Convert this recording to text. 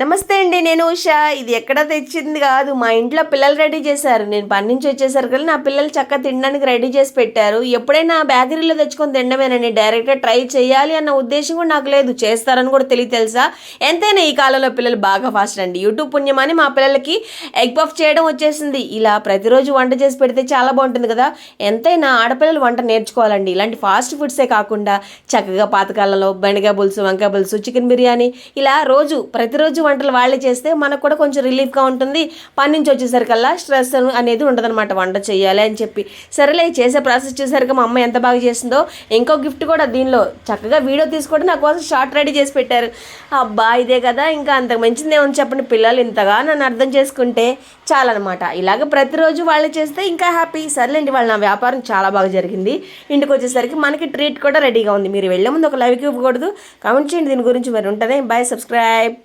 నమస్తే అండి నేను ఉషా. ఇది ఎక్కడ తెచ్చింది కాదు. మా ఇంట్లో పిల్లలు రెడీ చేశారు. నేను పని నుంచి వచ్చేసరికి నా పిల్లలు చక్కగా తినడానికి రెడీ చేసి పెట్టారు. ఎప్పుడైనా బేకరీలో తెచ్చుకొని తినడమేనండి. డైరెక్ట్గా ట్రై చేయాలి అన్న ఉద్దేశం కూడా నాకు లేదు. చేస్తారని కూడా తెలియ తెలుసా? ఎంతైనా ఈ కాలంలో పిల్లలు బాగా ఫాస్ట్ అండి. యూట్యూబ్ పుణ్యమని మా పిల్లలకి ఎగ్ పఫ్ చేయడం వచ్చేసింది. ఇలా ప్రతిరోజు వంట చేసి పెడితే చాలా బాగుంటుంది కదా. ఎంతైనా ఆడపిల్లలు వంట నేర్చుకోవాలండి. ఇలాంటి ఫాస్ట్ ఫుడ్సే కాకుండా చక్కగా పాతకాలంలో బెండకాయ పులుసు వంకాయ పులుసు చికెన్ బిర్యానీ ఇలా రోజు ప్రతిరోజు వంటలు వాళ్ళే చేస్తే మనకు కూడా కొంచెం రిలీఫ్గా ఉంటుంది. పని నుంచి వచ్చేసరికల్లా స్ట్రెస్ అనేది ఉండదన్నమాట వంట చేయాలి అని చెప్పి. సరేలే చేసే ప్రాసెస్ చూసరికి మా అమ్మ ఎంత బాగా చేసిందో ఇంకో గిఫ్ట్ కూడా దీనిలో. చక్కగా వీడియో తీసుకోవడం నా కోసం షార్ట్ రెడీ చేసి పెట్టారు. అబ్బా ఇదే కదా ఇంకా అంతకు మంచిది ఏమని చెప్పండి. పిల్లలు ఇంతగా నన్ను అర్థం చేసుకుంటే చాలన్నమాట. ఇలాగ ప్రతిరోజు వాళ్ళు చేస్తే ఇంకా హ్యాపీ. సర్లేండి వాళ్ళ నా వ్యాపారం చాలా బాగా జరిగింది. ఇంటికి వచ్చేసరికి మనకి ట్రీట్ కూడా రెడీగా ఉంది. మీరు వెళ్ళే ముందు ఒక లైవ్కి ఇవ్వకూడదు. కామెంట్ చేయండి దీని గురించి మరి ఉంటుంది బాయ్ సబ్స్క్రైబ్.